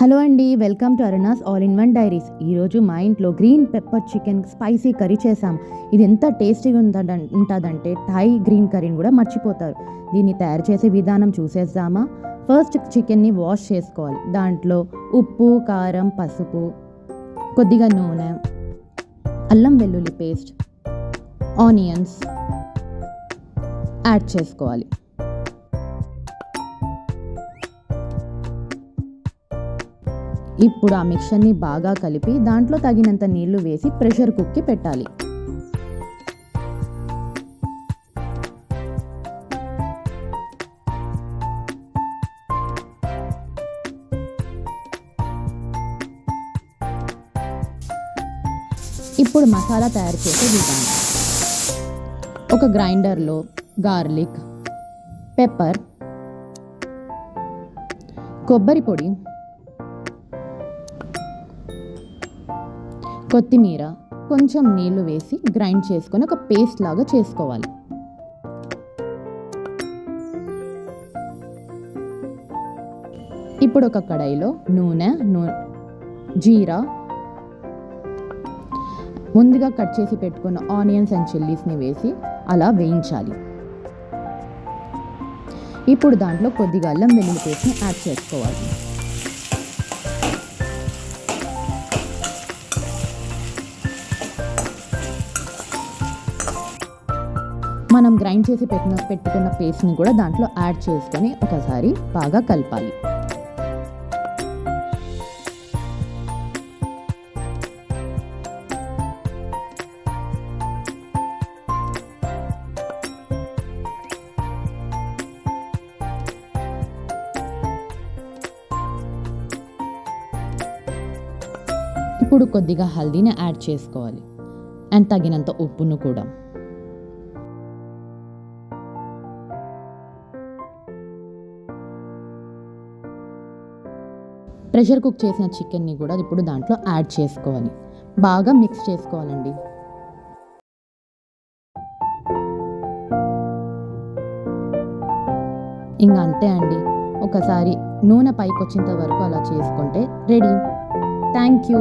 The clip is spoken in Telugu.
హలో అండి welcome to Aruna's all in one diaries. ఈరోజు మా ఇంట్లో green pepper chicken spicy curry చేసాం ఇది ఎంత టేస్టీగా ఉందట ఉంటుందంటే థాయ్ గ్రీన్ కర్రీని కూడా మర్చిపోతారు. దీన్ని తయారు చేసే విధానం చూసేద్దామా? ఫస్ట్ చికెన్ని వాష్ చేసుకోవాలి. దాంట్లో ఉప్పు కారం పసుపు కొద్దిగా నూనె అల్లం వెల్లుల్లి పేస్ట్ ఆనియన్స్ యాడ్ చేసుకోవాలి. ఇప్పుడు ఆ మిక్చర్ని బాగా కలిపి దాంట్లో తగినంత నీళ్ళు వేసి ప్రెషర్ కుక్కి పెట్టాలి. ఇప్పుడు మసాలా తయారు చేసే విధానం. ఒక గ్రైండర్లో గార్లిక్ పెప్పర్ కొబ్బరి పొడి కొత్తిమీర కొంచెం నీళ్ళు వేసి గ్రైండ్ చేసుకొని ఒక పేస్ట్ లాగా చేసుకోవాలి. ఇప్పుడు ఒక కడాయిలో నూనె నూనె జీరా ముందుగా కట్ చేసి పెట్టుకున్న ఆనియన్స్ అండ్ చిల్లీస్ని వేసి అలా వేయించాలి. ఇప్పుడు దాంట్లో కొద్దిగా అల్లం వెల్లుల్లి పేస్ట్ని యాడ్ చేసుకోవాలి. మనం గ్రైండ్ చేసి పెట్టిన పెట్టుకున్న పేస్ట్ని కూడా దాంట్లో యాడ్ చేసుకొని ఒకసారి బాగా కలపాలి. ఇప్పుడు కొద్దిగా హల్దీని యాడ్ చేసుకోవాలి. అండ్ తగినంత ఉప్పును కూడా. ప్రెషర్ కుక్ చేసిన చికెన్ని కూడా ఇప్పుడు దాంట్లో యాడ్ చేసుకోవాలి. బాగా మిక్స్ చేసుకోవాలండి. ఇంకా అంతే అండి. ఒకసారి నూనె పైకి వచ్చేంత వరకు అలా చేసుకుంటే రెడీ. Thank you.